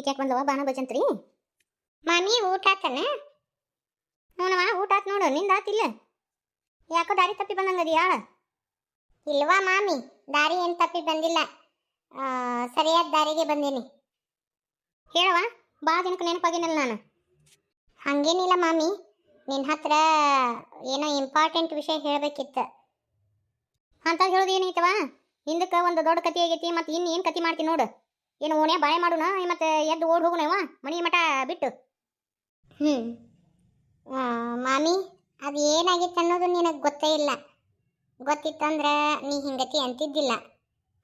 ಈಗ ಯಾಕೆ ಬಂದವ ಬಾನ ಬಜಂತ್ರಿ ಮಾಮಿ ಊಟ ಆತನ? ನೋಡವ ಊಟ ಆತ್ ನೋಡು, ನಿಂದ ಆತಿಲ್ಲ ಯಾಕೋ ದಾರಿ ತಪ್ಪಿ ಬಂದಂಗದಿ ಇಲ್ವಾ ಮಾಮಿ, ದಾರಿ ಏನು ತಪ್ಪಿ ಬಂದಿಲ್ಲ. ಸರಿಯಾದ ದಾರಿಗೆ ಬಂದೀನಿ. ಹೇಳವ ಬಾ ದಿನಕ್ಕೆ ನೆನಪಾಗಿನಲ್ಲ ನಾನು. ಹಂಗೇನಿಲ್ಲ ಮಾಮಿ ನಿನ್ನ ಹತ್ರ ಏನೋ ಇಂಪಾರ್ಟೆಂಟ್ ವಿಷಯ ಹೇಳಬೇಕಿತ್ತು. ಅಂತ ಹೇಳೋದು ಏನೈತವ ಹಿಂದಕ್ಕೆ ಒಂದು ದೊಡ್ಡ ಕತಿ ಆಗೈತಿ, ಮತ್ತೆ ಇನ್ನು ಏನು ಕತಿ ಮಾಡ್ತೀನಿ ನೋಡು. ಏನು ಓನೇ ಬಾಳೆ ಮಾಡೋಣ ಮತ್ತೆ ಎದ್ದು ಓಡ್ ಹೋಗೋಣವ ಮನಿ ಮಠ ಬಿಟ್ಟು. ಹ್ಞೂ ಮಾಮಿ, ಅದು ಏನಾಗಿತ್ತು ಅನ್ನೋದು ನಿನಗೆ ಗೊತ್ತೇ ಇಲ್ಲ. ಗೊತ್ತಿತ್ತಂದ್ರೆ ನೀ ಹಿಂಗತಿ ಅಂತಿದ್ದಿಲ್ಲ.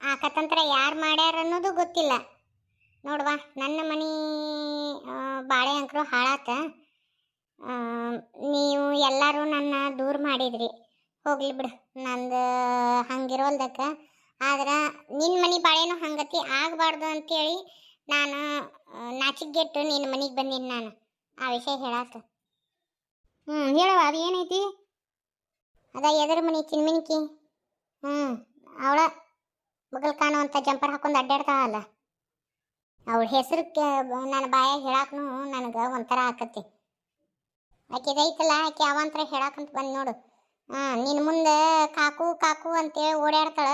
ಆ ಕತಂತ್ರ ಯಾರು ಮಾಡ್ಯಾರ ಅನ್ನೋದು ಗೊತ್ತಿಲ್ಲ. ನೋಡುವ ನನ್ನ ಮನೆ ಬಾಳೆ ಅಂಕರು ಹಾಳಾತ. ನೀವು ಎಲ್ಲರೂ ನನ್ನ ದೂರ ಮಾಡಿದ್ರಿ. ಹೋಗ್ಲಿ ಬಿಡು, ನಂದು ಹಂಗಿರೋಲ್ದಕ್ಕ. ಆದ್ರೆ ನಿನ್ನ ಮನೆ ಬಾಳೆನೂ ಹಂಗತಿ ಆಗಬಾರ್ದು ಅಂತೇಳಿ ನಾನು ನಾಚಿಕ್ ನಾಚಿಕೆಗೆಟ್ಟು ನಿನ್ನ ಮನೆಗೆ ಬಂದೀನಿ ನಾನು. ಆ ವಿಷಯ ಹೇಳಾತ. ಹ್ಞೂ ಹೇಳವ ಅದು ಏನೈತಿ? ಅದ ಎದರ ಮನೆ, ಚಿನ್ಮಿನಿಕಿ. ಹ್ಞೂ ಅವಳ ಕಾಣೋ ಅಂತ ಜಂಪರ್ ಹಾಕೊಂಡು ಅಡ್ಡಾಡ್ತಾಳಲ್ಲ ಅವಳ ಹೆಸರು ನನ್ನ ಬಾಯ ಹೇಳಾಕನು ನನಗೆ ಒಂಥರ ಆಕತಿ. ಆಕೆದೈತಲ್ಲ ಆಕೆ ಅವಂತರ ಹೇಳಾಕಂತ ಬಂದು ನೋಡು. ಹಾಂ ನಿನ್ನ ಮುಂದೆ ಕಾಕು ಕಾಕು ಅಂತೇಳಿ ಓಡಾಡ್ತಾಳ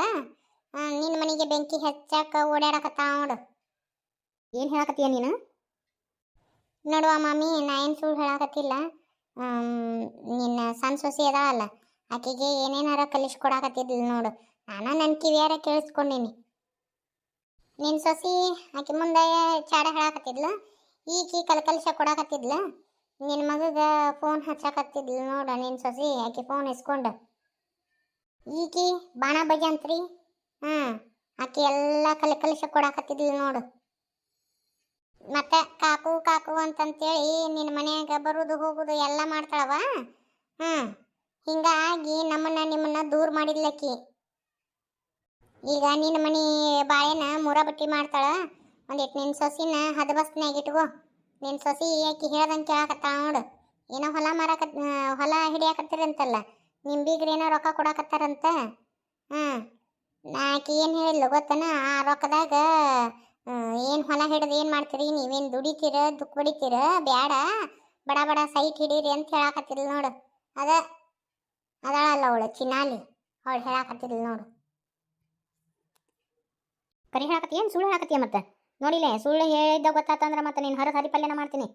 ನಿನ್ನ ಮನೆಗೆ ಬೆಂಕಿ ಹಚ್ಚಾಕ ಓಡಾಡಕತ್ತಾವ ನೋಡು. ಏನು ಹೇಳಕತ್ತೀಯ ನೀನು? ನೋಡುವ ಮಾಮಿ ನಾ ಏನು ಸುಳ್ಳು ಹೇಳಕತ್ತಿಲ್ಲ. ನಿನ್ನ ಸಣ್ಣ ಸೊಸಿ ಅದಾವಲ್ಲ ಆಕೆಗೆ ಏನೇನಾರ ಕಲಿಸ್ಕೊಡಕತ್ತಿದ್ಲು ನೋಡು. ನಾನು ನನ್ನ ಕಿವಿಯಾರ ಕೇಳಿಸ್ಕೊಂಡೀನಿ. ನಿನ್ನ ಸೊಸಿ ಆಕೆ ಮುಂದೆ ಚಾಡ ಹೇಳಕತ್ತಿದ್ಲ ಈಕಿ ಕಲ್ಕಲ್ಸ ಕೊಡಕತ್ತಿದ್ಲು. ನಿನ್ನ ಮಗಗ ಫೋನ್ ಹಚ್ಚಾಕತ್ತಿದ್ಲು ನೋಡು ನಿನ್ನ ಸೊಸಿ ಆಕೆ ಫೋನ್ ಇಸ್ಕೊಂಡು. ಈಕಿ ಬಾಣ ಬಜಂತ್ರಿ ಹಾಂ ಆಕೆ ಎಲ್ಲ ಕಲಿಸ ಕೊಡಾಕತ್ತಿದ್ಲು ನೋಡು. ಮತ್ತೆ ಕಾಕು ಕಾಕು ಅಂತಂತೇಳಿ ನಿನ್ನ ಮನೆಯಾಗ ಬರುದು ಹೋಗುದು ಎಲ್ಲ ಮಾಡ್ತಾಳವ ಹ್ಮ್, ಹಿಂಗಾಗಿ ನಮ್ಮನ್ನ ನಿಮ್ಮನ್ನ ದೂರ ಮಾಡಿದ್ಲಕ್ಕಿ. ಈಗ ನಿನ್ನ ಮನಿ ಬಾಳೆನ ಮೂರ ಬಟ್ಟಿ ಮಾಡ್ತಾಳ ಒಂದಿಟ್ಟು ನಿನ್ನ ಸೊಸಿನ ಹದಬಸ್ನ್ಯಾಗ ಇಟ್ಕೋ. ನಿನ್ನ ಸೊಸಿ ಆಕಿ ಹೇಳ್ದಂಗೆ ಕೇಳಾಕತ್ತಾಳ ನೋಡು. ಏನೋ ಹೊಲ ಮಾರಾಕತ್ ಹೊಲ ಹಿಡಿಯಾಕತ್ತಿರಂತಲ್ಲ ನಿಮ್ಮ ಬೀಗ್ರೇನೋ ರೊಕ್ಕ ಕೊಡಾಕತ್ತಾರಂತ. ಹ್ಞೂ ಆಕಿ ಏನು ಹೇಳಿಲ್ಲ ಗೊತ್ತನ? ಆ ರೊಕ್ಕದಾಗ ಏನು ಹೊಲ ಹಿಡಿದು ಏನು ಮಾಡ್ತೀರಿ? ನೀವೇನು ದುಡಿತೀರ ದುಃಖ ಬಡಿತೀರ? ಬ್ಯಾಡ, ಬಡ ಬಡ ಸೈಟ್ ಹಿಡೀರಿ ಅಂತ ಹೇಳಾಕತ್ತಿರ್ಲಿ ನೋಡು. ಅದ, ಅದಾಳಲ್ಲ ಅವಳು ಚಿನಾಲಿ. ಅವಳು ಹೇಳಾಕತ್ತಿರ್ಲಿ ನೋಡು. ಕರಿ ಹೇಳಾಕತ್ತಿ, ಏನು ಸುಳ್ಳು ಹೇಳಾಕತ್ತೀಯ ಮತ್ತೆ? ನೋಡಿಲೇ, ಸುಳ್ಳು ಹೇಳಿದ್ದ ಗೊತ್ತಾತಂದ್ರೆ ಮತ್ತೆ ನೀನು ಹರ ಹರಿ ಪಲ್ಯನ ಮಾಡ್ತೀನಿ.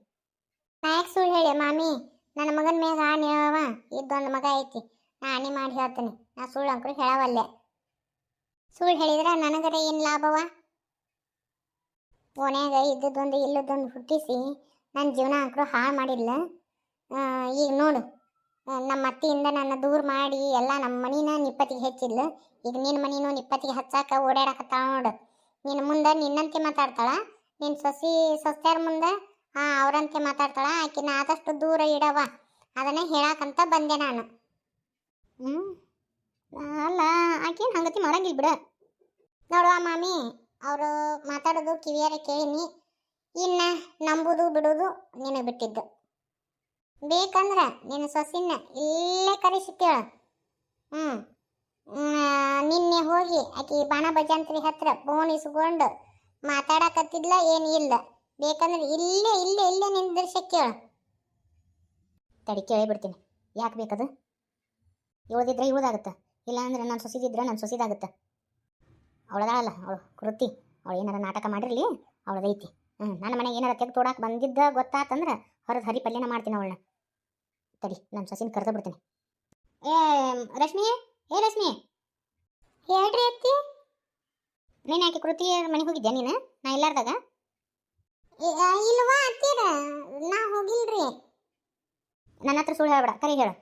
ನಾ ಯಾಕೆ ಸುಳ್ಳು ಹೇಳಿ ಮಾಮಿ? ನನ್ನ ಮಗನ ಮ್ಯಾಗ ಆನೆ ಇದ್ದೊಂದು ಮಗ ಐತಿ. ನಾ ಆನೆ ಮಾಡಿ ಹೇಳ್ತೀನಿ. ನಾ ಸುಳ್ಳು ಅಂಕರು ಹೇಳವಲ್ಲೆ. ಸುಳ್ಳು ಹೇಳಿದ್ರೆ ನನಗರ ಏನು ಲಾಭವ? ಓನ್ಯಾಗ ಇದ್ದದೊಂದು ಇಲ್ಲದೊಂದು ಹುಟ್ಟಿಸಿ ನನ್ನ ಜೀವನ ಅಂಕರು ಹಾಳು ಮಾಡಿಲ್ಲ. ಈಗ ನೋಡು ನಮ್ಮ ಅತ್ತೆಯಿಂದ ನನ್ನ ದೂರ ಮಾಡಿ ಎಲ್ಲ ನಮ್ಮ ಮನಿನ ನಿಪ್ಪತ್ತಿಗೆ ಹೆಚ್ಚಿಲ್ಲ ಈಗ ನಿನ್ನ ಮನಿನೂ ನಿಪ್ಪತ್ತಿಗೆ ಹಚ್ಚಾಕ ಓಡಾಡಕತ್ತಾಳ ನೋಡು. ನಿನ್ನ ಮುಂದೆ ನಿನ್ನಂತೆ ಮಾತಾಡ್ತಾಳ ನಿನ್ನ ಸೊಸಿ ಸೊಸ್ತ್ಯಾರ ಮುಂದೆ ಹಾಂ ಅವರಂತೆ ಮಾತಾಡ್ತಾಳ, ಆಕಿನ ಆದಷ್ಟು ದೂರ ಇಡವ ಅದನ್ನೇ ಹೇಳಾಕಂತ ಬಂದೆ ನಾನು. ಹ್ಞೂ ಅಲ್ಲ, ಆಕೇನು ಹಂಗತಿ ಮಾಡಂಗಿಲ್ಲ ಬಿಡ. ನೋಡುವ ಮಾಮಿ, ಅವರು ಮಾತಾಡೋದು ಕಿವಿಯಾರೆ ಕೇಳಿನಿ. ಇನ್ನು ನಂಬುದು ಬಿಡೋದು ನಿನಗೆ ಬಿಟ್ಟಿದ್ದು. ಬೇಕಂದ್ರೆ ನಿನ್ನ ಸೊಸಿನ ಇಲ್ಲೇ ಕರೆಸಿ ಕೇಳು ಹ್ಞೂ ನಿನ್ನೆ ಹೋಗಿ ಆಕಿ ಬಾಣ ಭಜಂತ್ರಿ ಹತ್ರ ಫೋನ್ ಇಸ್ಕೊಂಡು ಮಾತಾಡಕತ್ತಿದ್ಲ ಏನು ಇಲ್ಲ. ಬೇಕಂದ್ರೆ ಇಲ್ಲೇ ಇಲ್ಲೇ ಇಲ್ಲೇ ನಿಂದಿರ್ಸ ಕೇಳು. ತಡಿ ಕೇಳಿ ಬಿಡ್ತೀನಿ. ಯಾಕೆ ಬೇಕದು? ಇವಳದಿದ್ರೆ ಇವಳದಾಗುತ್ತೆ ಇಲ್ಲ ಅಂದ್ರೆ ನನ್ನ ಸೊಸಿದಿದ್ರೆ ನನ್ನ ಸೊಸಿದಾಗುತ್ತೆ ಅವಳದಾಳಲ್ಲ ಅವಳು ಕೃತಿ. ಅವಳು ಏನಾರ ನಾಟಕ ಮಾಡಿರಲಿ ಅವಳದೈತಿ. ಹ್ಞೂ ನನ್ನ ಮನೆಗೆ ಏನಾರ ತೆಗೆದು ತೋಡಕ್ಕೆ ಬಂದಿದ್ದ ಗೊತ್ತಾತಂದ್ರೆ ಹೊರದು ಹರಿ ಪಲ್ಯನ ಮಾಡ್ತೀನಿ ಅವಳನ್ನ. ತಡಿ ನನ್ನ ಸೊಸಿನ ಕರೆದು ಬಿಡ್ತೀನಿ. ಏ ರಶ್ಮಿ ಏ ರಶ್ಮಿ. ಹೇಳ್ರಿ ಅತ್ತಿ. ನೀನು ಯಾಕೆ ಕೃತಿ ಮನೆಗೆ ಹೋಗಿದ್ಯಾ ನೀನು? ನಾ ಇಲ್ಲಾರ್ದಾಗ. ಇಲ್ವಾ ಅತ್ತೀರ? ನಾ ಹೋಗಿಲ್ರಿ. ನನ್ನ ಹತ್ರ ಸುಳ್ಳು ಹೇಳ್ಬೇಡ ಕರಿ ಹೇಳು.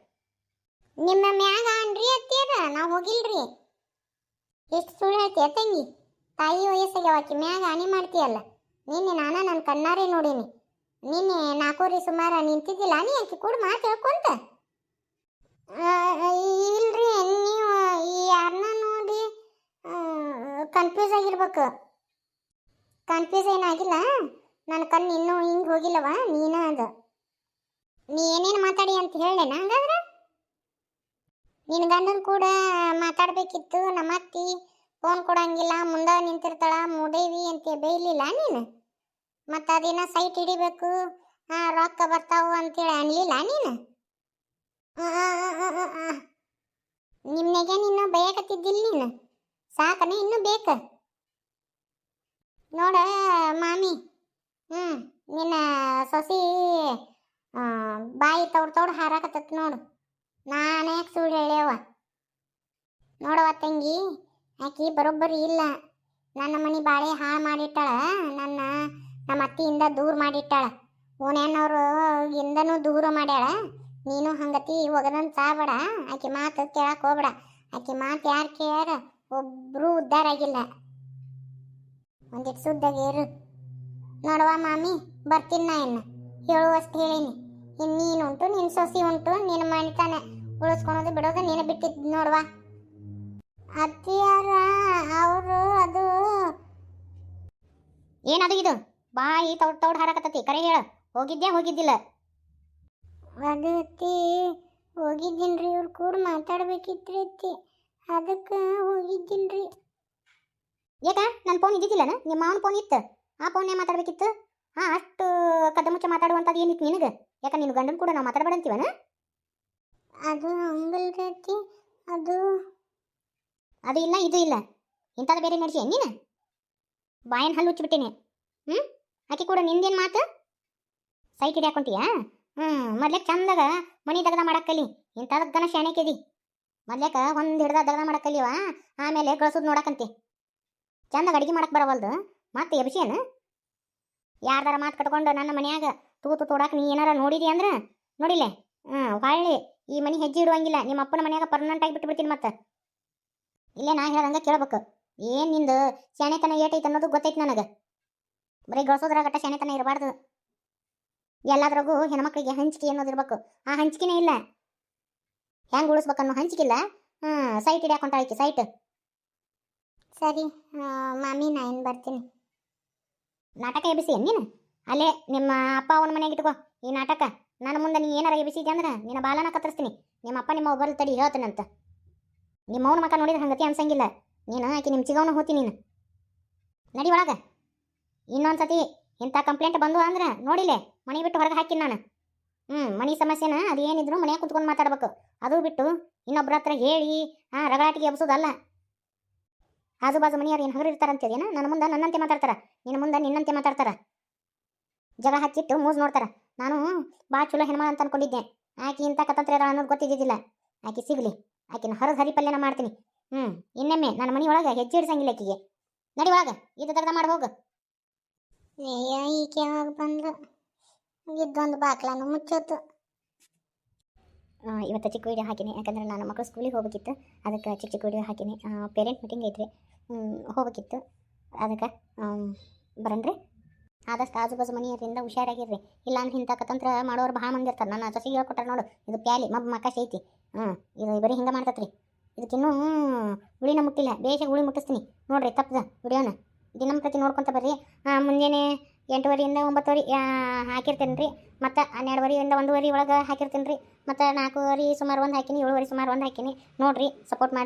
ನಿಮ್ಮ ಮ್ಯಾಗ ಅನ್ರಿ ಅತ್ತೀರ ನಾ ಹೋಗಿಲ್ರಿ. ಎಷ್ಟು ಸುಳ್ಳು ಹೇಳ್ತೀಯ ತಂಗಿ? ತಾಯಿ ವಯಸ್ಸಿಗೆ ಆಕಿ ಮ್ಯಾಗ ಹಾನಿ ಮಾಡ್ತೀಯಲ್ಲ? ನಿನ್ನೆ ನಾನ ನನ್ನ ಕಣ್ಣಾರೆ ನೋಡೀನಿ. ನಿನ್ನೆ ನಾಲ್ಕೂರಿ ಸುಮಾರ ನಿಂತಿದ್ದಿಲ್ಲ ನೀ ಆಕಿ ಕೂಡ ಮಾತು ಆ, ಇಲ್ರಿ ನೀವು ಯಾರನ್ನ ನೋಡಿ ಕನ್ಫ್ಯೂಸ್ ಆಗಿರ್ಬೇಕು. ಕನ್ಫ್ಯೂಸ್ ಏನಾಗಿಲ್ಲ. ನನ್ನ ಕಣ್ಣು ಇನ್ನೂ ಹಿಂಗೆ ಹೋಗಿಲ್ಲವ ನೀನ ಅದ. ನೀ ಏನೇನು ಮಾತಾಡಿ ಅಂತ ಹೇಳೇನ ಹಂಗಾದ್ರೆ ನಿನ್ನ ಗಂಡನ ಕೂಡ ಮಾತಾಡ್ಬೇಕಿತ್ತು, ನಮ್ಮ ಅತ್ತಿ ಫೋನ್ ಕೊಡಂಗಿಲ್ಲ ಮುಂದೆ ನಿಂತಿರ್ತಾಳ ಮುದೇವಿ ಅಂತ ಬೈಲಿಲ್ಲ ನೀನು? ಮತ್ತು ಅದೇನ ಸೈಟ್ ಹಿಡಿಬೇಕು ರೊಕ್ಕ ಬರ್ತಾವು ಅಂತೇಳಿ ಅನ್ಲಿಲ್ಲ ನೀನು? ನಿಮ್ನೆಗೆ ನೀನು ಬಯಕತ್ತಿದ್ದಿಲ್ಲ ನೀನು? ಸಾಕನ ಇನ್ನೂ ಬೇಕ? ನೋಡ ಮಾಮಿ ಹ್ಞೂ ನಿನ್ನ ಸೊಸಿ ಬಾಯಿ ತೌಡ್ ತೌಡ್ ಹಾರಾಕತ್ತತ್ ನೋಡು. ನಾನೇ ತಂಗಿ. ಆಕಿ ಬರೋಬ್ಬರಿ ಇಲ್ಲ. ನನ್ನ ಮನೆ ಬಾಳೆ ಹಾಳು ಮಾಡಿಟ್ಟಾಳ. ನನ್ನ ನಮ್ಮ ಅತ್ತಿಯಿಂದ ದೂರ ಮಾಡಿಟ್ಟಾಳ. ಓಣ್ಯಾನವ್ರು ಇಂದನೂ ದೂರ ಮಾಡ್ಯಾಳ. ನೀನು ಹಂಗತಿ ಒಗದಂತ ಸಾಬೇಡ ಆಕೆ ಮಾತು ಕೇಳಕ್ ಹೋಗ್ಬೇಡ. ಆಕಿ ಮಾತು ಯಾರು ಕೇಳ್ಯಾರ? ಒಬ್ರು ಉದ್ದಾರ ಆಗಿಲ್ಲ. ಒಂದಿಟ್ಟು ಸುದ್ದಾಗಿ ಇರು ನೋಡವ ಮಾಮಿ, ಬರ್ತೀನಿ ನಾ ಇನ್ನು. ಹೇಳುವಷ್ಟು ಹೇಳೀನಿ. ಇನ್ನು ನೀನುಂಟು ನಿನ್ನ ಸೊಸಿ ಉಂಟು ನಿನ್ನ ಮಣಿತಾನೆ ಉಳಿಸ್ಕೊಳೋದು ಬಿಡೋದು ನೀನು ಬಿಟ್ಟಿದ್ದು ನೋಡ್ವಾ. ಅತ್ತಿಯಾರ ಅವರು ಅದು. ಏನದು ಇದು? ಬಾಯಿ ತೌಡ್ ತೌಡ್ ಹಾರಾಕತ್ತತಿ. ಕರೆ ಹೇಳು. ಹೋಗಿದ್ಯಾ ಹೋಗಿದ್ದಿಲ್ಲ? ಅದು ಅತ್ತಿ ಹೋಗಿದ್ದೀನ್ರಿ. ಇವ್ರು ಕೂಡ ಮಾತಾಡ್ಬೇಕಿತ್ರಿ ಅತ್ತಿ. ಅದಕ್ಕೆ ಹೋಗಿದ್ದೀನ್ರಿ. ಯಾಕ ನನ್ನ ಫೋನ್ ಇದ್ದಿದ್ದಿಲ್ಲನ? ನಿಮ್ಮ ಮಾವನ ಫೋನ್ ಇತ್ತು. ಆ ಫೋನ್ನೇ ಮಾತಾಡ್ಬೇಕಿತ್ತು? ಹಾಂ ಅಷ್ಟು ಕದ್ದ ಮುಚ್ಚ ಮಾತಾಡುವಂಥದ್ದು ಏನಿತ್ತು ನಿನಗೆ? ಯಾಕ ನಿನ್ನ ಗಂಡನ ಕೂಡ ನಾವು ಮಾತಾಡ್ಬೇಡಂತೀವನ ಅದು ಹಂಗಲ್ರಿ ಅತ್ತಿ. ಅದು ಅದು ಇಲ್ಲ, ಇದು ಇಲ್ಲ. ಇಂಥದ್ದು ಬೇರೆ ನಡೆಸಿ ನೀನು? ಬಾಯನ್ ಹಲ್ಲು ಹುಚ್ಚಿಬಿಟ್ಟೇನೆ ಹ್ಞೂ ಆಕೆ ಕೂಡ ನಿಂದೇನು ಮಾತು? ಸೈಟ್ ಹಿಡಿಯಾಕೊಂತೀಯಾ ಹ್ಞೂ ಮೊದ್ಲೇಕ್ ಚಂದಾಗ ಮನಿ ದಗದ ಮಾಡಕ್ಕಲಿ. ಇಂಥದಕ್ಕನ ಶಾಣೆಕಿದಿ ಮೊದ್ಲೇಕ ಒಂದು ಹಿಡ್ದ ದಗದ ಮಾಡಕ್ಕಲಿವ? ಆಮೇಲೆ ಕಳ್ಸೋದು ನೋಡಕ್ಕಂತಿ ಚಂದಾಗ ಅಡುಗೆ ಮಾಡಕ್ ಬರವಲ್ದು? ಮತ್ತೆ ಎಬ್ಸಿಯೇನು? ಯಾರ್ದಾರ ಮಾತು ಕಟ್ಕೊಂಡು ನನ್ನ ಮನ್ಯಾಗ ತೂತು ತೋಡಾಕ ನೀ ಏನಾರ ನೋಡಿದಿ ಅಂದ್ರೆ? ನೋಡಿಲೆ ಹ್ಞೂ ಹೊಳ್ಳಿ. ಈ ಮನೆ ಹೆಜ್ಜೆ ಇಡುವಂಗಿಲ್ಲ. ನಿಮ್ಮ ಅಪ್ಪನ ಮನ್ಯಾಗ ಪರ್ಮನೆಂಟ್ ಆಗಿ ಬಿಟ್ಟು ಬಿಡ್ತೀನಿ ಮತ್ತೆ. ಇಲ್ಲೇ ನಾ ಹೇಳ್ದಂಗೆ ಕೇಳ್ಬೇಕು. ಏನು ನಿಂದು ಶಾಣೆತನ ಏಟೈತೆ ಅನ್ನೋದು ಗೊತ್ತೈತೆ ನನಗೆ. ಬರೀ ಗಳಿಸೋದ್ರಾಗಟ್ಟ ಶಾಣೆತನ ಇರಬಾರ್ದು. ಎಲ್ಲದ್ರಾಗೂ ಹೆಣ್ಮಕ್ಳಿಗೆ ಹಂಚಿಕೆ ಅನ್ನೋದು ಇರ್ಬೇಕು. ಆ ಹಂಚಿಕೆನೇ ಇಲ್ಲ. ಹೆಂಗೆ ಉಳಿಸ್ಬೇಕನ್ನೋ ಹಂಚಿಕಿಲ್ಲ ಹ್ಞೂ ಸೈಟ್ ಹಿಡಿಯಾಕೊಂಟ ಆಯ್ಕೆ ಸೈಟ್ ಸರಿ ಮಾಮಿ ನಾ ಏನು ಬರ್ತೀನಿ. ನಾಟಕ ಎಬ್ಬಿಸಿ ನೀನು? ಅಲ್ಲೇ ನಿಮ್ಮ ಅಪ್ಪ ಅವನ ಮನೆಗೆ ಇಟ್ಕೋ ಈ ನಾಟಕ. ನನ್ನ ಮುಂದೆ ನೀ ಏನಾರ ಎಬ್ಬಿಸಿದ್ಯಾ ಅಂದ್ರೆ ನಿನ್ನ ಬಾಲನ ಕತ್ತರಿಸ್ತೀನಿ. ನಿಮ್ಮ ಅಪ್ಪ ನಿಮ್ಮ ಒಬ್ಬರು ತಡಿ ಹೇಳ್ತೀನಂತ. ನಿಮ್ಮ ಅವನ ಮಕ್ಕ ನೋಡಿದ್ರೆ ಹಂಗತಿ ಅನ್ಸಂಗಿಲ್ಲ. ನೀನು ಆಕೆ ನಿಮ್ಮ ಚಿಗವನ ಹೋತಿ ನೀನು. ನಡಿ ಒಳಗ. ಇನ್ನೊಂದು ಸತಿ ಇಂಥ ಕಂಪ್ಲೇಂಟ್ ಬಂದು ಅಂದ್ರೆ ನೋಡಿಲೆ, ಮನೆ ಬಿಟ್ಟು ಹೊರಗೆ ಹಾಕಿನ ನಾನು. ಹ್ಞೂ ಮನೆ ಸಮಸ್ಯೆನ ಅದು ಏನಿದ್ರು ಮನೆಯಾಗ ಕುತ್ಕೊಂಡು ಮಾತಾಡ್ಬೇಕು. ಅದು ಬಿಟ್ಟು ಇನ್ನೊಬ್ರ ಹತ್ರ ಹೇಳಿ, ಹಾಂ ರಗಳಾಟಿಗೆ ಎಬ್ಸೋದಲ್ಲ. ಆಜು ಬಾಜು ಮನೆಯವ್ರು ಏನು ಹಗರು ಇರ್ತಾರಂತೇನ ನನ್ನ ಮುಂದೆ ನನ್ನಂತೆ ಮಾತಾಡ್ತಾರ. ನಿನ್ನ ಮುಂದೆ ನಿನ್ನಂತೆ ಮಾತಾಡ್ತಾರ. ಜಗಳ ಹಚ್ಚಿಟ್ಟು ಮೂಸ್ ನೋಡ್ತಾರೆ. ನಾನು ಭಾಳ ಚಲೋ ಹೆಣ್ಮಳ ಅಂತ ಅನ್ಕೊಂಡಿದ್ದೆ. ಆಕೆ ಇಂಥ ಕತಂತ್ರ ಅನ್ನೋದು ಗೊತ್ತಿದ್ದಿದ್ದಿಲ್ಲ. ಆಕೆ ಸಿಗ್ಲಿ. ಆಕಿನ ಹೊರಗೆ ಹರಿಪಲ್ಯನ ಮಾಡ್ತೀನಿ. ಹ್ಞೂ ಇನ್ನೊಮ್ಮೆ ನನ್ನ ಮನೆ ಒಳಗೆ ಹೆಜ್ಜೆ ಇಡ್ಸಂಗಿಲ್ಲ ಆಕಿಗೆ. ನಡಿ ಒಳಗೆ ಇದು ತರದ ಮಾಡಿ ಹೋಗು. ಈಕೆ ಯಾವಾಗ ಬಂದು? ಇದ್ದೊಂದು ಬಾಕ್ಲನ್ನು ಮುಚ್ಚೋತು. ಇವತ್ತು ಚಿಕ್ಕ ವೀಡಿಯೋ ಹಾಕಿನಿ, ಯಾಕಂದ್ರೆ ನಾನು ಮಕ್ಕಳು ಸ್ಕೂಲಿಗೆ ಹೋಗಬೇಕಿತ್ತು. ಅದಕ್ಕೆ ಚಿಕ್ಕ ಚಿಕ್ಕ ವೀಡಿಯೋ ಹಾಕಿನಿ. ಪೇರೆಂಟ್ ಮೀಟಿಂಗ್ ಐತ್ರಿ. ಹೋಗ್ಬೇಕಿತ್ತು. ಅದಕ್ಕೆ ಬರನ್ರಿ ಆದಷ್ಟು ಆಜು ಬಾಜು ಮನೆಯವರಿಂದ ಹುಷಾರಾಗಿರ್ರಿ. ಇಲ್ಲ ಅಂದ್ರೆ ಇಂಥ ಕತಂತ್ರ ಮಾಡೋರು ಭಾಳ ಮಂದಿ ಇರ್ತಾರೆ. ನನ್ನ ಸೊಸಿಗೆ ಹೇಳ್ಕೊಟ್ಟಾರ ನೋಡು, ಇದು ಪ್ಯಾಲಿ, ಮಬ್, ಮಕಾಶ್ ಐತಿ. ಹ್ಞೂ ಇದು ಬರೀ ಹಿಂಗೆ ಮಾಡ್ತತ್ರಿ. ಇದಕ್ಕಿನ್ನೂ ಹುಳಿನ ಮುಟ್ಟಿಲ್ಲ, ಬೇಷ ಹುಳಿ ಮುಟ್ಟಿಸ್ತೀನಿ. ನೋಡ್ರಿ, ತಪ್ಪದ ವಿಡಿಯೋನ. ದಿನ ಪ್ರತಿ ನೋಡ್ಕೊಂತ ಬರ್ರಿ. ಮುಂಜಾನೆ ಎಂಟುವರೆಯಿಂದ ಒಂಬತ್ತುವರೆ ಹಾಕಿರ್ತೀನಿ ರೀ ಮತ್ತು ಹನ್ನೆರಡುವರೆಯಿಂದ ಒಂದೂವರೆ ಒಳಗೆ ಹಾಕಿರ್ತೀನಿ ರೀ ಮತ್ತು ನಾಲ್ಕೂವರೆ ಸುಮಾರು ಒಂದು ಹಾಕಿನಿ, ಏಳುವರೆ ಸುಮಾರು ಒಂದು ಹಾಕಿನಿ. ನೋಡ್ರಿ ಸಪೋರ್ಟ್ ಮಾಡಿ.